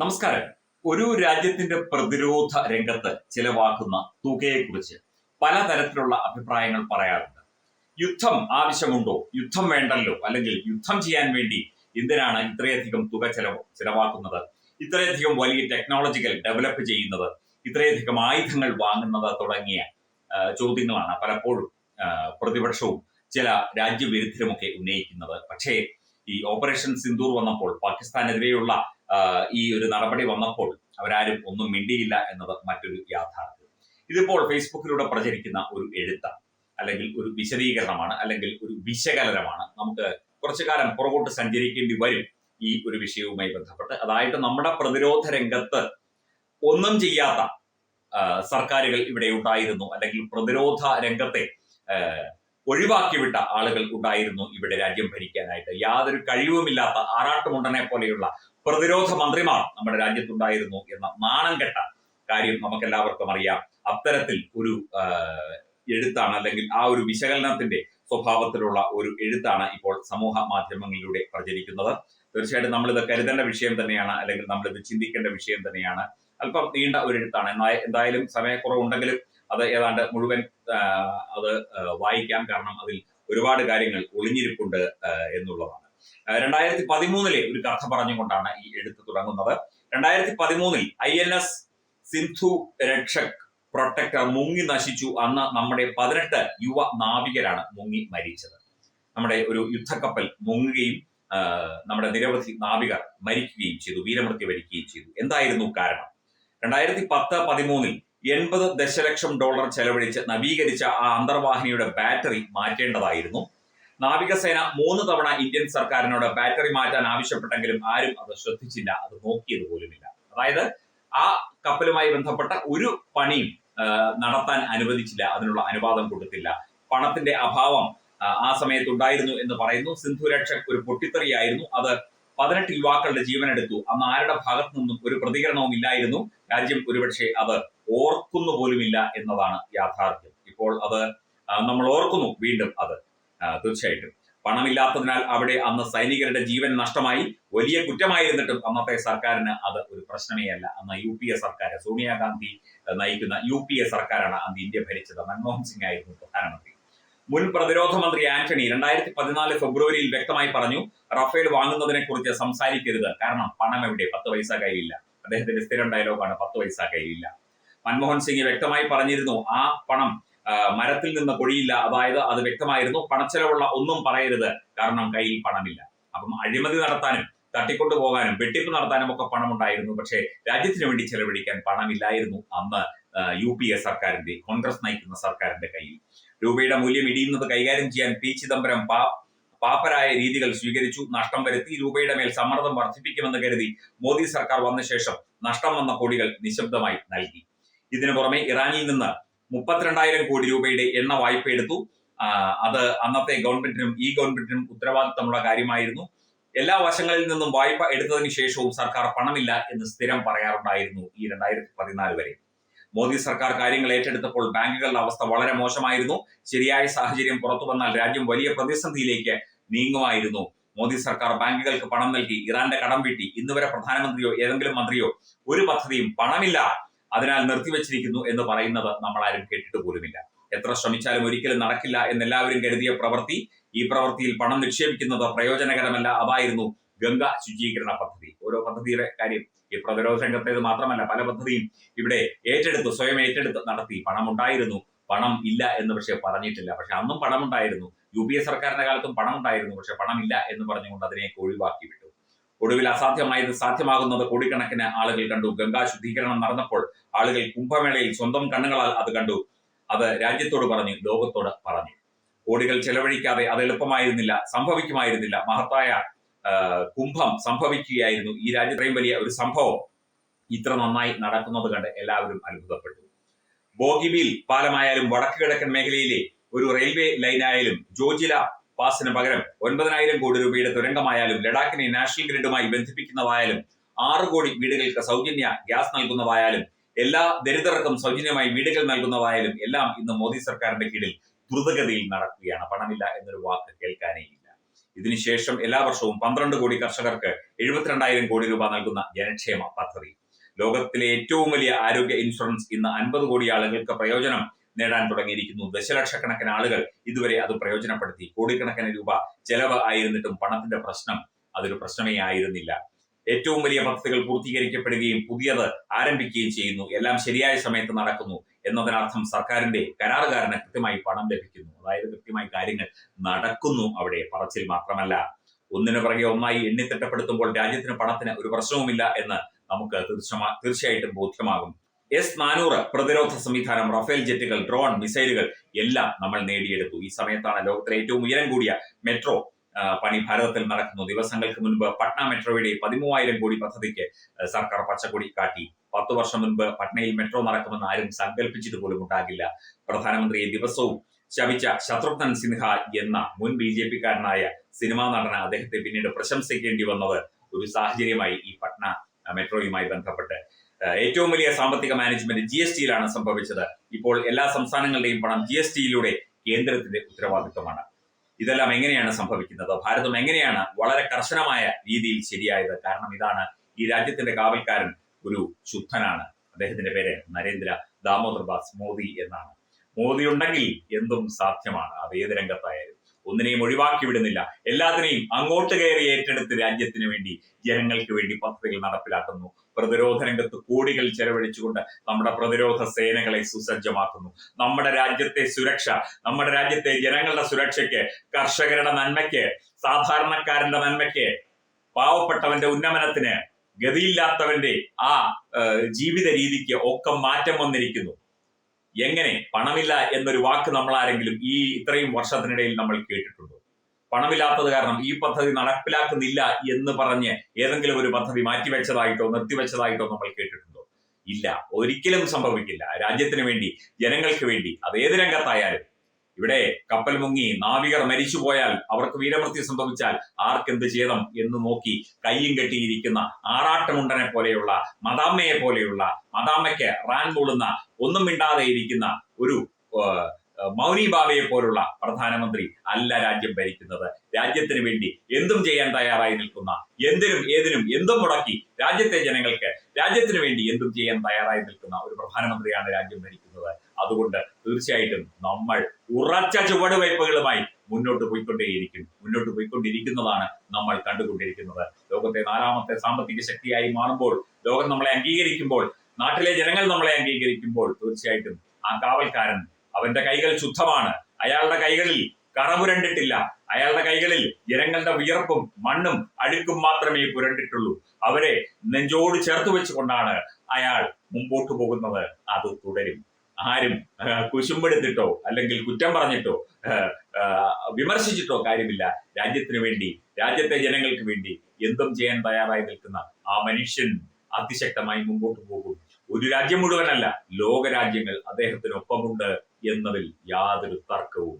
നമസ്കാരം. ഒരു രാജ്യത്തിന്റെ പ്രതിരോധ രംഗത്ത് ചിലവാക്കുന്ന തുകയെക്കുറിച്ച് പലതരത്തിലുള്ള അഭിപ്രായങ്ങൾ പറയാറുണ്ട്. യുദ്ധം ആവശ്യമുണ്ടോ? യുദ്ധം വേണ്ടല്ലോ? അല്ലെങ്കിൽ യുദ്ധം ചെയ്യാൻ വേണ്ടി എന്തിനാണ് ഇത്രയധികം തുക ചെലവ് ചിലവാക്കുന്നത്? ഇത്രയധികം വലിയ ടെക്നോളജികൾ ഡെവലപ്പ് ചെയ്യുന്നത്? ഇത്രയധികം ആയുധങ്ങൾ വാങ്ങുന്നത് തുടങ്ങിയ ചോദ്യങ്ങളാണ് പലപ്പോഴും പ്രതിപക്ഷവും ചില രാജ്യവിരുദ്ധരുമൊക്കെ ഉന്നയിക്കുന്നത്. പക്ഷേ ഈ ഓപ്പറേഷൻ സിന്ദൂർ വന്നപ്പോൾ പാകിസ്ഥാനെതിരെയുള്ള ഈ ഒരു നടപടി വന്നപ്പോൾ അവരാരും ഒന്നും മിണ്ടിയില്ല എന്നത് മറ്റൊരു യാഥാർത്ഥ്യം. ഇതിപ്പോൾ ഫേസ്ബുക്കിലൂടെ പ്രചരിക്കുന്ന ഒരു എഴുത്ത അല്ലെങ്കിൽ ഒരു വിശദീകരണമാണ് അല്ലെങ്കിൽ ഒരു വിശകലനമാണ്. നമുക്ക് കുറച്ചു കാലം പുറകോട്ട് സഞ്ചരിക്കേണ്ടി വരും ഈ ഒരു വിഷയവുമായി ബന്ധപ്പെട്ട്. അതായത് നമ്മുടെ പ്രതിരോധ രംഗത്ത് ഒന്നും ചെയ്യാത്ത സർക്കാരുകൾ ഇവിടെ ഉണ്ടായിരുന്നു. അല്ലെങ്കിൽ പ്രതിരോധ രംഗത്തെ ഒഴിവാക്കിവിട്ട ആളുകൾ ഉണ്ടായിരുന്നു ഇവിടെ രാജ്യം ഭരിക്കാനായിട്ട്. യാതൊരു കഴിവുമില്ലാത്ത ആറാട്ടുമുണ്ടനെ പോലെയുള്ള പ്രതിരോധ മന്ത്രിമാർ നമ്മുടെ രാജ്യത്തുണ്ടായിരുന്നു എന്ന നാണം കെട്ട കാര്യം നമുക്കെല്ലാവർക്കും അറിയാം. അത്തരത്തിൽ ഒരു എഴുത്താണ് അല്ലെങ്കിൽ ആ ഒരു വിശകലനത്തിന്റെ സ്വഭാവത്തിലുള്ള ഒരു എഴുത്താണ് ഇപ്പോൾ സമൂഹ മാധ്യമങ്ങളിലൂടെ പ്രചരിക്കുന്നത്. തീർച്ചയായിട്ടും നമ്മളിത് കരുതേണ്ട വിഷയം തന്നെയാണ് അല്ലെങ്കിൽ നമ്മളിത് ചിന്തിക്കേണ്ട വിഷയം തന്നെയാണ്. അല്പം നീണ്ട ഒരു എഴുത്താണ്. എന്നാൽ എന്തായാലും സമയക്കുറവുണ്ടെങ്കിലും അത് ഏതാണ്ട് മുഴുവൻ അത് വായിക്കാം. കാരണം അതിൽ ഒരുപാട് കാര്യങ്ങൾ ഒളിഞ്ഞിരിപ്പുണ്ട് എന്നുള്ളതാണ്. രണ്ടായിരത്തി പതിമൂന്നിലെ ഒരു കഥ പറഞ്ഞുകൊണ്ടാണ് ഈ എഴുത്ത് തുടങ്ങുന്നത്. രണ്ടായിരത്തി പതിമൂന്നിൽ I N S Sindhu Rakshak protector മുങ്ങി നശിച്ചു. അന്ന് നമ്മുടെ പതിനെട്ട് യുവ നാവികരാണ് മുങ്ങി മരിച്ചത്. നമ്മുടെ ഒരു യുദ്ധക്കപ്പൽ മുങ്ങുകയും നമ്മുടെ നിരവധി നാവികർ മരിക്കുകയും ചെയ്തു വീരമൃത്യു വരിക്കുകയും ചെയ്തു. എന്തായിരുന്നു കാരണം? രണ്ടായിരത്തി പത്ത് പതിമൂന്നിൽ എൺപത് ദശലക്ഷം ഡോളർ ചെലവഴിച്ച് നവീകരിച്ച ആ അന്തർവാഹിനിയുടെ ബാറ്ററി മാറ്റേണ്ടതായിരുന്നു. നാവികസേന മൂന്ന് തവണ ഇന്ത്യൻ സർക്കാരിനോട് ബാറ്ററി മാറ്റാൻ ആവശ്യപ്പെട്ടെങ്കിലും ആരും അത് ശ്രദ്ധിച്ചില്ല അത് നോക്കിയത് പോലുമില്ല. അതായത് ആ കപ്പലുമായി ബന്ധപ്പെട്ട ഒരു പണിയും നടത്താൻ അനുവദിച്ചില്ല അതിനുള്ള അനുവാദം കൊടുത്തില്ല. പണത്തിന്റെ അഭാവം ആ, സമയത്തുണ്ടായിരുന്നു എന്ന് പറയുന്നു. സിന്ധു രക്ഷക് ഒരു പൊട്ടിത്തെറിയായിരുന്നു. അത് പതിനെട്ട് യുവാക്കളുടെ ജീവനെടുത്തു. അന്ന് ആരുടെ ഭാഗത്തു നിന്നും ഒരു പ്രതികരണവും ഇല്ലായിരുന്നു രാജ്യം ഒരുപക്ഷെ അത് ഓർക്കുന്നു പോലുമില്ല എന്നതാണ് യാഥാർത്ഥ്യം. ഇപ്പോൾ അത് നമ്മൾ ഓർക്കുന്നു വീണ്ടും അത് തീർച്ചയായിട്ടും. പണമില്ലാത്തതിനാൽ അവിടെ അന്ന് സൈനികരുടെ ജീവൻ നഷ്ടമായി. വലിയ കുറ്റമായിരുന്നിട്ടും അന്നത്തെ സർക്കാരിന് അത് ഒരു പ്രശ്നമേ അല്ല. അന്ന് യു പി എ സർക്കാർ സോണിയാഗാന്ധി നയിക്കുന്ന യു പി എ സർക്കാരാണ് അന്ന് ഇന്ത്യ ഭരിച്ചത്. മൻമോഹൻ സിംഗ് ആയിരുന്നു പ്രധാനമന്ത്രി. മുൻ പ്രതിരോധ മന്ത്രി ആന്റണി രണ്ടായിരത്തി പതിനാല് ഫെബ്രുവരിയിൽ വ്യക്തമായി പറഞ്ഞു റഫേൽ വാങ്ങുന്നതിനെ കുറിച്ച് സംസാരിക്കരുത്. കാരണം പണം എവിടെ? പത്ത് പൈസ കയ്യിലില്ല. അദ്ദേഹത്തിന്റെ സ്ഥിരം ഡയലോഗാണ് പത്ത് പൈസ കയ്യിലില്ല. മൻമോഹൻ സിംഗ് വ്യക്തമായി പറഞ്ഞിരുന്നു ആ പണം മരത്തിൽ നിന്ന് കൊഴിയില്ല അതായത് അത് വ്യക്തമായിരുന്നു. പണച്ചെലവുള്ള ഒന്നും പറയരുത്. കാരണം കയ്യിൽ പണമില്ല. അപ്പം അഴിമതി നടത്താനും തട്ടിക്കൊണ്ടു പോകാനും വെട്ടിപ്പ് നടത്താനും ഒക്കെ പണമുണ്ടായിരുന്നു. പക്ഷേ രാജ്യത്തിന് വേണ്ടി ചെലവഴിക്കാൻ പണമില്ലായിരുന്നു അന്ന് യു പി എ സർക്കാരിന്റെ കോൺഗ്രസ് നയിക്കുന്ന സർക്കാരിന്റെ കയ്യിൽ. രൂപയുടെ മൂല്യം ഇടിയുന്നത് കൈകാര്യം ചെയ്യാൻ പി. ചിദംബരം പാ പാപ്പരായ രീതികൾ സ്വീകരിച്ചു. നഷ്ടം വരുത്തി. രൂപയുടെ മേൽ സമ്മർദ്ദം വർദ്ധിപ്പിക്കുമെന്ന് കരുതി മോദി സർക്കാർ വന്ന ശേഷം നഷ്ടം വന്ന കോടികൾ നിശബ്ദമായി നൽകി. ഇതിനു പുറമെ ഇറാനിൽ നിന്ന് മുപ്പത്തിരണ്ടായിരം കോടി രൂപയുടെ എണ്ണ വായ്പ എടുത്തു. അത് അന്നത്തെ ഗവൺമെന്റിനും ഈ ഗവൺമെന്റിനും ഉത്തരവാദിത്തമുള്ള കാര്യമായിരുന്നു. എല്ലാ വശങ്ങളിൽ നിന്നും വായ്പ എടുത്തതിന് ശേഷവും സർക്കാർ പണമില്ല എന്ന് സ്ഥിരം പറയാറുണ്ടായിരുന്നു ഈ രണ്ടായിരത്തി പതിനാല് വരെ. മോദി സർക്കാർ കാര്യങ്ങൾ ഏറ്റെടുത്തപ്പോൾ ബാങ്കുകളുടെ അവസ്ഥ വളരെ മോശമായിരുന്നു. ശരിയായ സാഹചര്യം പുറത്തു വന്നാൽ രാജ്യം വലിയ പ്രതിസന്ധിയിലേക്ക് നീങ്ങുമായിരുന്നു. മോദി സർക്കാർ ബാങ്കുകൾക്ക് പണം നൽകി ഇറാന്റെ കടം വീട്ടി. ഇന്നുവരെ പ്രധാനമന്ത്രിയോ ഏതെങ്കിലും മന്ത്രിയോ ഒരു പദ്ധതിയും പണമില്ല. അതിനാൽ നിർത്തിവെച്ചിരിക്കുന്നു എന്ന് പറയുന്നത് നമ്മൾ ആരും കേട്ടിട്ട് പോലുമില്ല. എത്ര ശ്രമിച്ചാലും ഒരിക്കലും നടക്കില്ല എന്നെല്ലാവരും കരുതിയ പ്രവൃത്തി ഈ പ്രവൃത്തിയിൽ പണം നിക്ഷേപിക്കുന്നത് പ്രയോജനകരമല്ല അതായിരുന്നു ഗംഗ ശുചീകരണ പദ്ധതി. ഓരോ പദ്ധതിയുടെ കാര്യം ഈ പ്രതിരോധ രംഗത്തേത് മാത്രമല്ല പല പദ്ധതിയും ഇവിടെ ഏറ്റെടുത്ത് സ്വയം ഏറ്റെടുത്ത് നടത്തി. പണം ഉണ്ടായിരുന്നു പണം ഇല്ല എന്ന് പക്ഷെ പറഞ്ഞിട്ടില്ല. പക്ഷെ അന്നും പണമുണ്ടായിരുന്നു. യു പി എ സർക്കാരിന്റെ കാലത്തും പണം ഉണ്ടായിരുന്നു പക്ഷെ പണമില്ല എന്ന് പറഞ്ഞുകൊണ്ട് അതിനെ ഒഴിവാക്കി വിട്ടു ഒടുവിൽ അസാധ്യമായത് സാധ്യമാകുന്നത് കോടിക്കണക്കിന് ആളുകൾ കണ്ടു. ഗംഗാ ശുദ്ധീകരണം നടന്നപ്പോൾ ആളുകൾ കുംഭമേളയിൽ സ്വന്തം കണ്ണുകളാൽ അത് കണ്ടു. അത് രാജ്യത്തോട് പറഞ്ഞു ലോകത്തോട് പറഞ്ഞു. കോടികൾ ചെലവഴിക്കാതെ അത് എളുപ്പമായിരുന്നില്ല സംഭവിക്കുമായിരുന്നില്ല. മഹത്തായ കുംഭം സംഭവിക്കുകയായിരുന്നു. ഈ രാജ്യത്രയും വലിയ ഒരു സംഭവം ഇത്ര നന്നായി നടക്കുന്നത് കണ്ട് എല്ലാവരും അത്ഭുതപ്പെട്ടു. ബോഗിബീൽ പാലമായാലും വടക്ക് കിഴക്കൻ മേഖലയിലെ ഒരു റെയിൽവേ ലൈനായാലും ജോജില പാസിന് പകരം ഒൻപതിനായിരം കോടി രൂപയുടെ തുരങ്കമായാലും ലഡാക്കിനെ നാഷണൽ ഗ്രിഡുമായി ബന്ധിപ്പിക്കുന്നതായാലും ആറ് കോടി വീടുകൾക്ക് സൗജന്യ ഗ്യാസ് നൽകുന്നതായാലും എല്ലാ ദരിദ്രർക്കും സൗജന്യമായി വീടുകൾ നൽകുന്നതായാലും എല്ലാം ഇന്ന് മോദി സർക്കാരിന്റെ കീഴിൽ ദ്രുതഗതിയിൽ നടക്കുകയാണ്. പണമില്ല എന്നൊരു വാക്ക് കേൾക്കാനേ ഇല്ല. ഇതിനുശേഷം എല്ലാ വർഷവും പന്ത്രണ്ട് കോടി കർഷകർക്ക് എഴുപത്തിരണ്ടായിരം കോടി രൂപ നൽകുന്ന ജനക്ഷേമ പദ്ധതി. ലോകത്തിലെ ഏറ്റവും വലിയ ആരോഗ്യ ഇൻഷുറൻസ് ഇന്ന് അൻപത് കോടി ആളുകൾക്ക് പ്രയോജനം നേടാൻ തുടങ്ങിയിരിക്കുന്നു. ദശലക്ഷക്കണക്കിന് ആളുകൾ ഇതുവരെ അത് പ്രയോജനപ്പെടുത്തി. കോടിക്കണക്കിന് രൂപ ചെലവ് ആയിരുന്നിട്ടും പണത്തിന്റെ പ്രശ്നം അതൊരു പ്രശ്നമേ ആയിരുന്നില്ല. ഏറ്റവും വലിയ പദ്ധതികൾ പൂർത്തീകരിക്കപ്പെടുകയും പുതിയത് ആരംഭിക്കുകയും ചെയ്യുന്നു. എല്ലാം ശരിയായ സമയത്ത് നടക്കുന്നു എന്നതിനർത്ഥം സർക്കാരിന്റെ കരാറുകാരന് കൃത്യമായി പണം ലഭിക്കുന്നു. അതായത് കൃത്യമായി കാര്യങ്ങൾ നടക്കുന്നു അവിടെ പറച്ചിൽ മാത്രമല്ല. ഒന്നിനു പിറകെ ഒന്നായി എണ്ണിത്തിട്ടപ്പെടുത്തുമ്പോൾ രാജ്യത്തിന് പണത്തിന് ഒരു പ്രശ്നവുമില്ല എന്ന് നമുക്ക് തീർച്ചയാ തീർച്ചയായിട്ടും ബോധ്യമാകും. എസ് നാനൂറ് പ്രതിരോധ സംവിധാനം റഫേൽ ജെറ്റുകൾ ഡ്രോൺ മിസൈലുകൾ എല്ലാം നമ്മൾ നേടിയെടുത്തു. ഈ സമയത്താണ് ലോകത്തിലെ ഏറ്റവും ഉയരം കൂടിയ മെട്രോ പണി ഭാരതത്തിൽ നടക്കുന്നു ദിവസങ്ങൾക്ക് മുൻപ് പട്ന മെട്രോയുടെ പതിമൂവായിരം കോടി പദ്ധതിക്ക് സർക്കാർ പച്ചക്കൊടി കാട്ടി. പത്തു വർഷം മുൻപ് പട്നയിൽ മെട്രോ നടക്കുമെന്ന് ആരും സങ്കല്പിച്ചിട്ട് പോലും ഉണ്ടാകില്ല. പ്രധാനമന്ത്രി ദിവസവും ശവിച്ച ശത്രുഘ്നൻ സിൻഹ എന്ന മുൻ ബി ജെ പിക്കാരനായ സിനിമാ നടന് അദ്ദേഹത്തെ പിന്നീട് പ്രശംസിക്കേണ്ടി വന്നത് ഒരു സാഹചര്യമായി ഈ പട്ന മെട്രോയുമായി ബന്ധപ്പെട്ട്. ഏറ്റവും വലിയ സാമ്പത്തിക മാനേജ്മെന്റ് ജി എസ് ടിയിലാണ് സംഭവിച്ചത്. ഇപ്പോൾ എല്ലാ സംസ്ഥാനങ്ങളുടെയും പണം ജി എസ് ടിയിലൂടെ കേന്ദ്രത്തിന്റെ ഉത്തരവാദിത്വമാണ്. ഇതെല്ലാം എങ്ങനെയാണ് സംഭവിക്കുന്നത്? ഭാരതം എങ്ങനെയാണ് വളരെ കർശനമായ രീതിയിൽ ശരിയായത്? കാരണം ഇതാണ് ഈ രാജ്യത്തിന്റെ കാവൽക്കാരൻ ഒരു ശുദ്ധനാണ്. അദ്ദേഹത്തിന്റെ പേര് നരേന്ദ്ര ദാമോദർ ദാസ് മോദി എന്നാണ്. മോദി ഉണ്ടെങ്കിൽ എന്തും സാധ്യമാണ്. അത് ഏത് രംഗത്തായാലും. ഒന്നിനെയും ഒഴിവാക്കി വിടുന്നില്ല. എല്ലാത്തിനെയും അങ്ങോട്ട് കയറി ഏറ്റെടുത്ത് രാജ്യത്തിന് വേണ്ടി ജനങ്ങൾക്ക് വേണ്ടി പദ്ധതികൾ നടപ്പിലാക്കുന്നു. പ്രതിരോധ രംഗത്ത് കോടികൾ ചെലവഴിച്ചുകൊണ്ട് നമ്മുടെ പ്രതിരോധ സേനകളെ സുസജ്ജമാക്കുന്നു. നമ്മുടെ രാജ്യത്തെ സുരക്ഷ നമ്മുടെ രാജ്യത്തെ ജനങ്ങളുടെ സുരക്ഷയ്ക്ക് കർഷകരുടെ നന്മയ്ക്ക് സാധാരണക്കാരന്റെ നന്മയ്ക്ക് പാവപ്പെട്ടവന്റെ ഉന്നമനത്തിന് ഗതിയില്ലാത്തവന്റെ ആ ജീവിത രീതിക്ക് ഒക്കെ മാറ്റം വന്നിരിക്കുന്നു. എങ്ങനെ പണമില്ല എന്നൊരു വാക്ക് നമ്മൾ ആരെങ്കിലും ഈ ഇത്രയും വർഷത്തിനിടയിൽ നമ്മൾ കേട്ടിട്ടുണ്ടോ? പണമില്ലാത്തത് കാരണം ഈ പദ്ധതി നടപ്പിലാക്കുന്നില്ല എന്ന് പറഞ്ഞ് ഏതെങ്കിലും ഒരു പദ്ധതി മാറ്റിവെച്ചതായിട്ടോ നിർത്തിവെച്ചതായിട്ടോ നമ്മൾ കേട്ടിട്ടുണ്ടോ? ഇല്ല. ഒരിക്കലും സംഭവിക്കില്ല. രാജ്യത്തിന് വേണ്ടി ജനങ്ങൾക്ക് വേണ്ടി അത് ഏത് രംഗത്തായാലും. ഇവിടെ കപ്പൽ മുങ്ങി നാവികർ മരിച്ചുപോയാൽ അവർക്ക് വീരമൃത്യു സംഭവിച്ചാൽ ആർക്കെന്ത് ചെയ്തം എന്ന് നോക്കി കയ്യും കെട്ടിയിരിക്കുന്ന ആറാട്ടമുണ്ടനെ പോലെയുള്ള മദാമ്മയെ പോലെയുള്ള മദാമ്മയ്ക്ക് റാൻ മൂളുന്ന ഒന്നും മിണ്ടാതെ ഇരിക്കുന്ന ഒരു മൗനി ബാബയെ പോലുള്ള പ്രധാനമന്ത്രി അല്ല രാജ്യം ഭരിക്കുന്നത്. രാജ്യത്തിന് വേണ്ടി എന്തും ചെയ്യാൻ തയ്യാറായി നിൽക്കുന്ന എന്തിനും ഏതിനും എന്തും മുടക്കി രാജ്യത്തെ ജനങ്ങൾക്ക് രാജ്യത്തിന് വേണ്ടി എന്തും ചെയ്യാൻ തയ്യാറായി നിൽക്കുന്ന ഒരു പ്രധാനമന്ത്രിയാണ് രാജ്യം ഭരിക്കുന്നത്. അതുകൊണ്ട് തീർച്ചയായിട്ടും നമ്മൾ ഉറച്ച ചുവടുവയ്പ്പുകളുമായി മുന്നോട്ട് പോയിക്കൊണ്ടേയിരിക്കും മുന്നോട്ട് പോയിക്കൊണ്ടിരിക്കുന്നതാണ് നമ്മൾ കണ്ടുകൊണ്ടിരിക്കുന്നത്. ലോകത്തെ നാലാമത്തെ സാമ്പത്തിക ശക്തിയായി മാറുമ്പോൾ ലോകം നമ്മളെ അംഗീകരിക്കുമ്പോൾ നാട്ടിലെ ജനങ്ങൾ നമ്മളെ അംഗീകരിക്കുമ്പോൾ തീർച്ചയായിട്ടും ആ കാവൽക്കാരൻ അവന്റെ കൈകൾ ശുദ്ധമാണ്. അയാളുടെ കൈകളിൽ കറപുരണ്ടിട്ടില്ല അയാളുടെ കൈകളിൽ ജനങ്ങളുടെ വിയർപ്പും മണ്ണും അഴുക്കും മാത്രമേ പുരണ്ടിട്ടുള്ളൂ. അവരെ നെഞ്ചോട് ചേർത്ത് വെച്ചുകൊണ്ടാണ് അയാൾ മുമ്പോട്ട് പോകുന്നത്. അത് തുടരും. ആരും കുശുമ്പെടുത്തിട്ടോ അല്ലെങ്കിൽ കുറ്റം പറഞ്ഞിട്ടോ വിമർശിച്ചിട്ടോ കാര്യമില്ല. രാജ്യത്തിന് വേണ്ടി രാജ്യത്തെ ജനങ്ങൾക്ക് വേണ്ടി എന്തും ചെയ്യാൻ തയ്യാറായി നിൽക്കുന്ന ആ മനുഷ്യൻ അതിശക്തമായി മുമ്പോട്ട് പോകും. ഒരു രാജ്യം മുഴുവനല്ല ലോകരാജ്യങ്ങൾ അദ്ദേഹത്തിനൊപ്പമുണ്ട് എന്നതിൽ യാതൊരു തർക്കവും